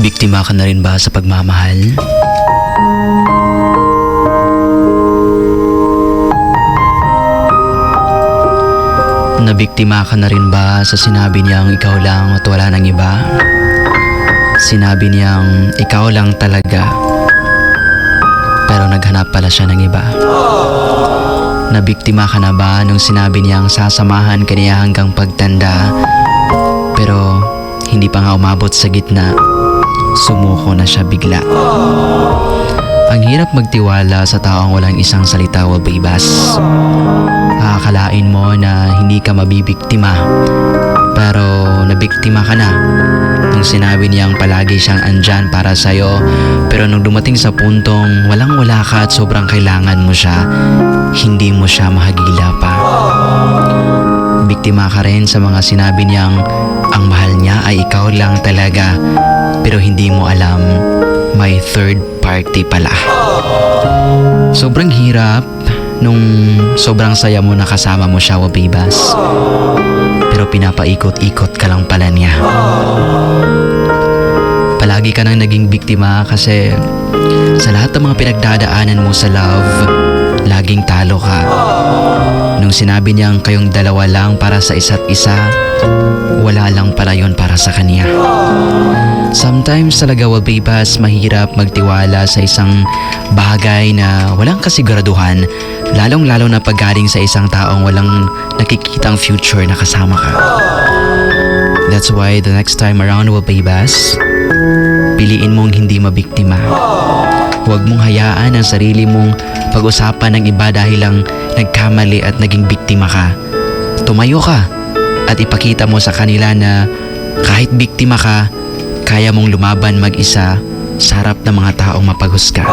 Biktima ka na rin ba sa pagmamahal? Nabiktima ka na rin ba sa sinabi niyang ikaw lang at wala nang iba? Sinabi niyang ikaw lang talaga pero naghanap pala siya ng iba. Nabiktima ka na ba nung sinabi niyang sasamahan ka niya hanggang pagtanda pero hindi pa nga umabot sa gitna, sumuko na siya bigla. Ang hirap magtiwala sa taong walang isang salita o baybas. Akalain mo na hindi ka mabibiktima pero nabiktima ka na nung sinabi niyang palagi siyang andyan para sa'yo pero nung dumating sa puntong walang wala ka at sobrang kailangan mo siya hindi mo siya mahagila pa biktima ka rin sa mga sinabi niyang ang mahal niya ay ikaw lang talaga. Pero hindi mo alam may third party pala. Sobrang hirap nung sobrang saya mo na kasama mo siya wabibas. Pero pinapaikot-ikot ka lang pala niya. Palagi ka nang naging biktima kasi sa lahat ng mga pinagdadaanan mo sa love laging talo ka nung sinabi niyang kayong dalawa lang para sa isa't isa wala lang pala yun para sa kanya Sometimes talaga wabibas mahirap magtiwala sa isang bagay na walang kasiguraduhan lalong lalo na paggaling sa isang taong walang nakikitang future na kasama ka. That's why the next time around wabibas, piliin mong hindi mabiktima. Huwag mong hayaan ang sarili mong pag-usapan ng iba dahil lang nagkamali at naging biktima ka. Tumayo ka at ipakita mo sa kanila na kahit biktima ka, kaya mong lumaban mag-isa sa harap ng mga taong mapaghusga.